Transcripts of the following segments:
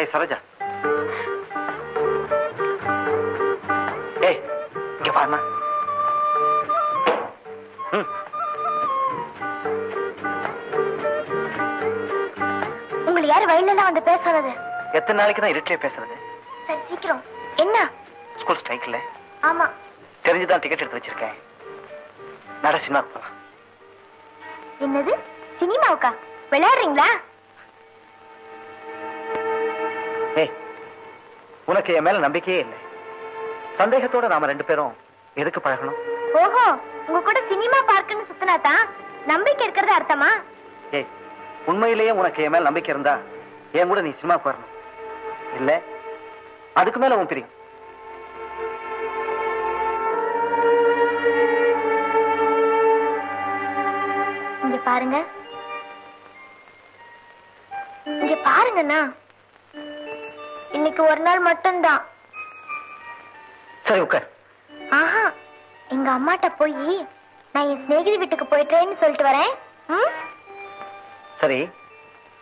ஏய் சரோஜா. ஏய் இங்க பாருமா உங்களை யாரு வயல்லாம் வந்து பேச சொன்னது எத்தனை நாளைக்கு தான் இருட்டிலே பேசுறது? சரி சீக்கிரம். என்ன? ஸ்கூல் ஸ்ட்ரைக்ல ஆமா. தெரிஞ்சுதான் டிக்கெட் எடுத்து வச்சிருக்கேன். நட சினிமாக்கு போலாம். என்னது? சினிமாவுக்கா? விளையாடுறீங்களா? உனக்கு என் மேல நம்பிக்கையே இல்லை. சந்தேகத்தோட நாம ரெண்டு பேரும் எதுக்கு பழகணும்? ஓஹோ உங்க கூட சினிமா பார்க்குன்னு சுத்தினா தான் நம்பிக்கை இருக்கிறது அர்த்தமா? ஏய் உண்மையிலேயே உனக்கு என் மேல நம்பிக்கை இருந்தா என் கூட நீ சினிமாக்கு வரணும். இல்ல அதுக்கு மேல உன் பிரியும். இங்க பாருங்க. இங்க பாருங்கண்ணா. இன்னைக்கு ஒரு நாள் மட்டும்தான். சரி உட்கார். ஆஹா எங்க அம்மாட்ட போய் நான் என் சிநேகிதி வீட்டுக்கு போயிட்டேன்னு சொல்லிட்டு வரேன்? சரி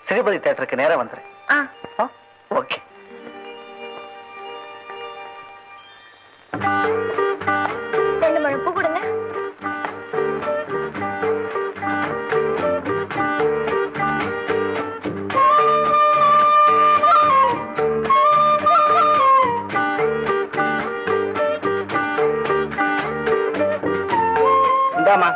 சிறுபதி தேட்டருக்கு நேரா வந்துரு ஓகே. എന്താ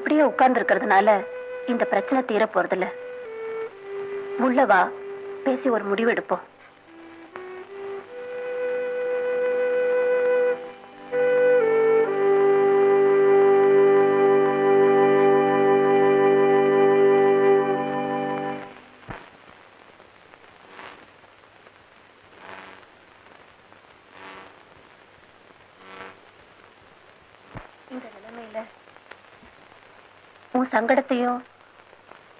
இப்படியே உட்கார்ந்து இருக்கிறதுனால இந்த பிரச்சனை தீர போறதில்ல உள்ள வா பேசி ஒரு முடிவு எடுப்போம். உன் சங்கடத்தையும்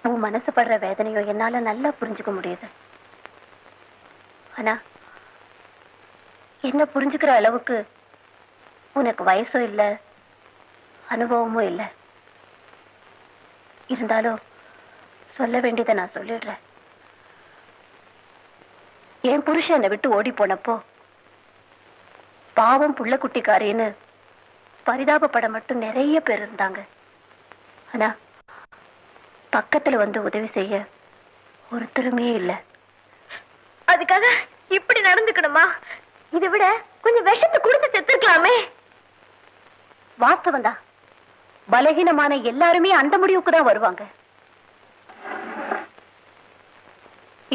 உன் மனசு படுற வேதனையும் என்னால நல்லா புரிஞ்சுக்க முடியுது. ஆனா என்ன புரிஞ்சுக்கிற அளவுக்கு உனக்கு வயசும் இல்ல அனுபவமும் இல்ல. இருந்தாலும் சொல்ல வேண்டியதை நான் சொல்லிடுறேன். என் புருஷன் என்னை விட்டு ஓடி போனப்போ பாவம் புள்ள குட்டிக்காரின்னு பரிதாபப்பட மட்டும் நிறைய பேர் இருந்தாங்க. ஆனா பக்கத்துல வந்து உதவி செய்ய ஒருத்தருமே இல்ல. அதுக்காக இப்படி நடந்துக்கணுமா? இதை விட கொஞ்சம் விஷத்தை கொடுத்து செத்துருக்கலாமே. வாஸ்தவம் தான் பலகீனமான எல்லாருமே அந்த முடிவுக்கு தான் வருவாங்க.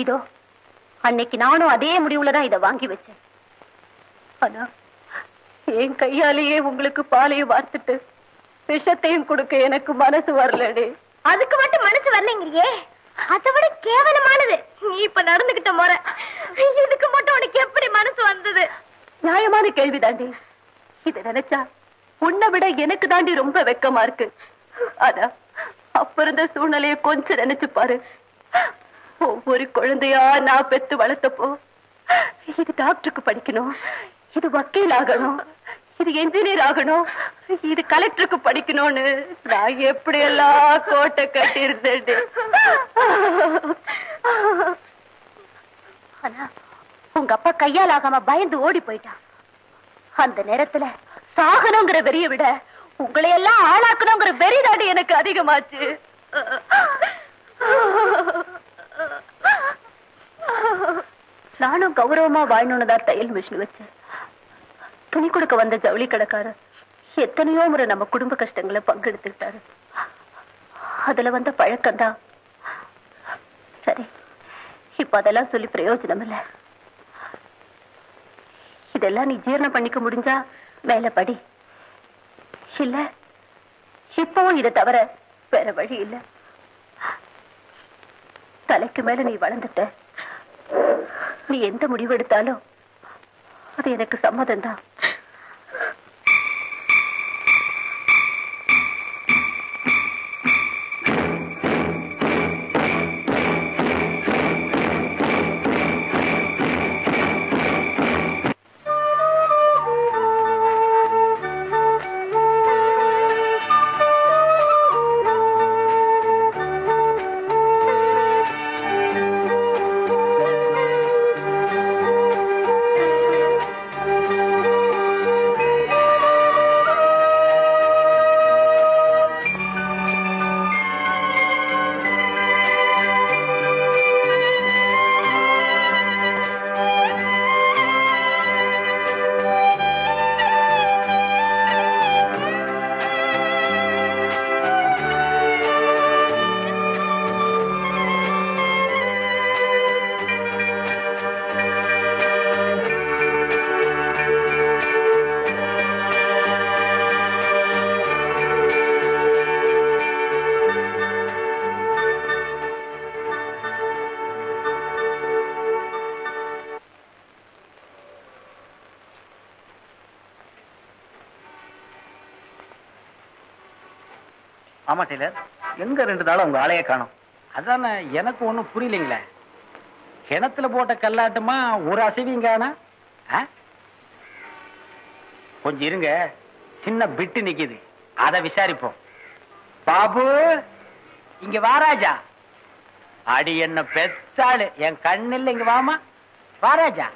இதோ அன்னைக்கு நானும் அதே முடிவுல தான் இதை வாங்கி வச்சேன். ஆனா என் கையாலேயே உங்களுக்கு பாலையும் வார்த்துட்டு விஷத்தையும் கொடுக்க எனக்கு மனசு வரலடி. அதுக்கு மட்டும் மனசு வரலைங்கிறியே. அதை விட கேவலமானது. நீ இப்ப நடந்துகிட்ட முறை. இதுக்கு மட்டும் உனக்கு எப்படி மனசு வந்தது? நியாயமான கேள்வி தாண்டி. இத நினைச்சா உன்னை விட எனக்கு தாண்டி ரொம்ப வெக்கமா இருக்கு. ஆனா அப்ப இருந்த சூழ்நிலைய கொஞ்சம் நினைச்சு பாரு. ஒவ்வொரு குழந்தையா நான் பெத்து வளர்த்தப்போ இது டாக்டருக்கு படிக்கணும். இது வக்கீல் ஆகணும். இது என்ஜினியர் ஆகணும். இது கலெக்டருக்கு படிக்கணும்னு. நான் எப்படி எல்லாம் கோட்டை கட்டி இருந்தேன் ஆனா உங்க அப்பா கையால் ஆகாம பயந்து ஓடி போயிட்டான். அந்த நேரத்துல சாகணுங்கிற வெறிய விட உங்களை எல்லாம் ஆளாக்கணுங்கிற வெறி தாண்டி எனக்கு அதிகமாச்சு. நானும் கௌரவமா வாழணும்னு தான் தையல் மிஷின் வச்சேன். துணி கொடுக்க வந்த ஜவுளி கடைக்காரர் எத்தனையோ முறை நம்ம குடும்ப கஷ்டங்களை பங்கெடுத்துக்கிட்டாரு. அதுல வந்த பழக்கம்தான். சரி இப்ப அதெல்லாம் சொல்லி பிரயோஜனம் இல்ல. இதெல்லாம் நீ ஜீரணம் பண்ணிக்க முடிஞ்சா மேல படி. இல்ல இப்பவும் இதை தவிர வேற வழி இல்ல. தலைக்கு மேல நீ வளர்ந்துட்ட. நீ எந்த முடிவு எடுத்தாலும் அது எனக்கு சம்மதம் தான் ஆமா டெய்லர். எங்க ரெண்டு நாளும் உங்க ஆளைய காணும். அதான எனக்கு ஒண்ணும் புரியலைங்களே. கிணத்துல போட்ட கல்லாட்டமா ஒரு அசைவிங்கானா? கொஞ்சம் இருங்க. சின்ன பிட்டு நிக்குது. அத விசாரிப்போம். பாபு இங்க வாராஜா அடி என்ன பெத்தாளு. என் கண்ணில் இங்க வாமா. வாராஜா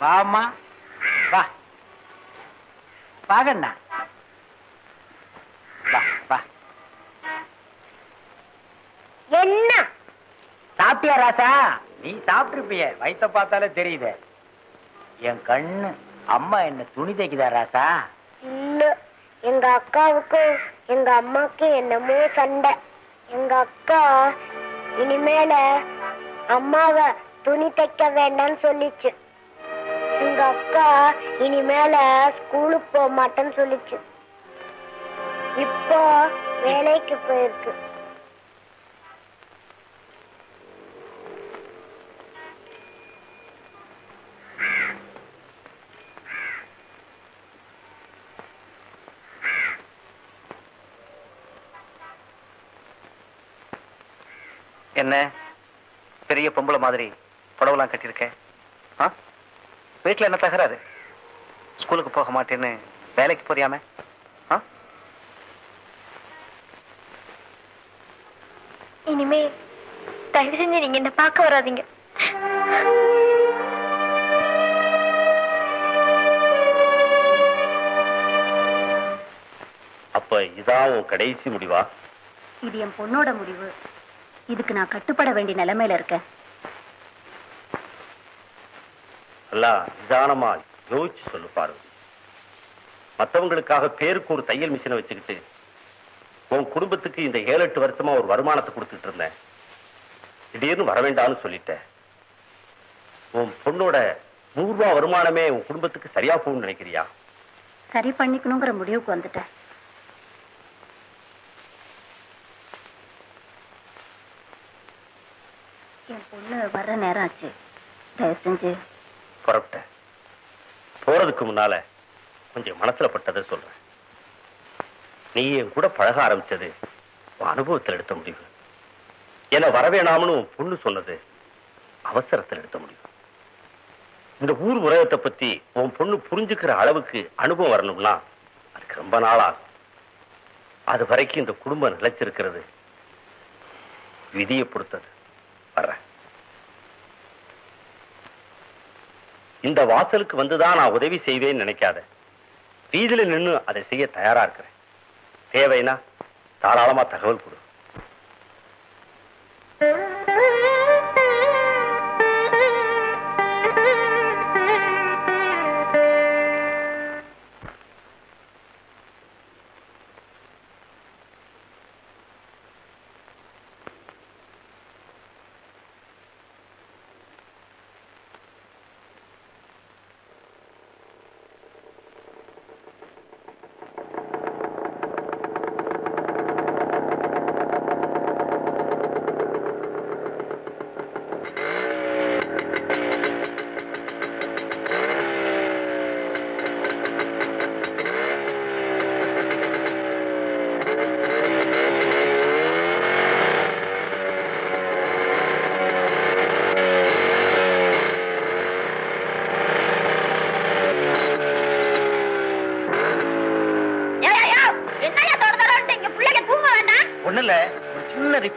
வாமா. வா. பாகண்ணா. சாப்பிட்டியா ராசா? நீ சாப்பிட்டிருப்பிய. வயித்த பார்த்தாலே தெரியுதே. என் கண்ணு அம்மா என்ன துணி தைக்குதா ராசா? இல்ல. எங்க அக்காவுக்கு எங்க அம்மாக்கு என்னமோ சண்டை. எங்க அக்கா இனிமேல அம்மாவ துணி தைக்க வேண்டாம்னு சொல்லிச்சு. எங்க அக்கா இனிமேல ஸ்கூலுக்கு போக மாட்டேன்னு சொல்லிச்சு. இப்போ வேலைக்கு போயிருக்கு. என்ன? பெரிய பொம்பளை மாதிரி புடவெல்லாம் கட்டியிருக்கேன் ஆ? வீட்டுல என்ன தகராறு? ஸ்கூலுக்கு போக மாட்டேன்னு வேலைக்கு போறியாம? ஆ? இனிமே தயவு செஞ்சு நீங்க என்ன பார்க்க வராதீங்க. அப்ப இதான் உன் கடைசி முடிவா? இது என் பொண்ணோட முடிவு. இதுக்கு நான் கட்டுப்பட வேண்டிய நிலைமையில இருக்கேன். எல்லாம் நிதானமா யோசிச்சு சொல்லு பார்வதி மத்தவங்களுக்காக பேருக்கு ஒரு தையல் மிஷினை வச்சுக்கிட்டு உன் குடும்பத்துக்கு இந்த ஏழு எட்டு வருஷமா ஒரு வருமானத்தை கொடுத்துட்டு இருந்தேன். திடீர்னு வர வேண்டாம்னு சொல்லிட்டேன். உன் பொண்ணோட நூறு ரூபாய் வருமானமே உன் குடும்பத்துக்கு சரியா போகும்னு நினைக்கிறியா? சரி பண்ணிக்கணுங்கிற முடிவுக்கு வந்துட்டேன் என் பொண்ணு வர்ற நேரம் ஆச்சு தயவு செஞ்சு புறப்பட்டேன் போறதுக்கு முன்னால கொஞ்சம் மனசுல பட்டதை சொல்றேன். நீ என் கூட பழக ஆரம்பிச்சது அனுபவத்தில் எடுத்த முடிவு. என்ன வரவேணாம்னு உன் பொண்ணு சொன்னது அவசரத்தில் எடுத்த முடிவு. இந்த ஊர் உலகத்தை பத்தி உன் பொண்ணு புரிஞ்சுக்கிற அளவுக்கு அனுபவம் வரணும்னா அதுக்கு ரொம்ப நாள் ஆகும் அது வரைக்கும் இந்த குடும்பம் நிலைச்சிருக்கிறது. விதியை பொறுத்தது. இந்த வாசலுக்கு வந்துதான் நான் உதவி செய்வேன்னு நினைக்காத. வீதியில நின்னு அதை செய்ய தயாரா இருக்கிறேன். தேவைன்னா தாராளமா தகவல் கொடு.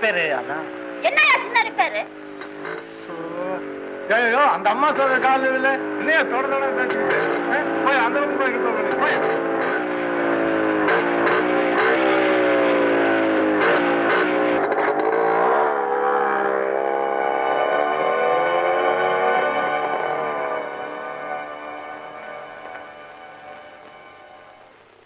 ரிப்பேரு அதான் என்னையா சின்ன ரிப்பேரு ஐயோ அந்த அம்மா சொல்ற காலில் இல்ல இன்னையா தொட தொட பேசிக்கிட்டு ஆ? போய் அந்த போய்.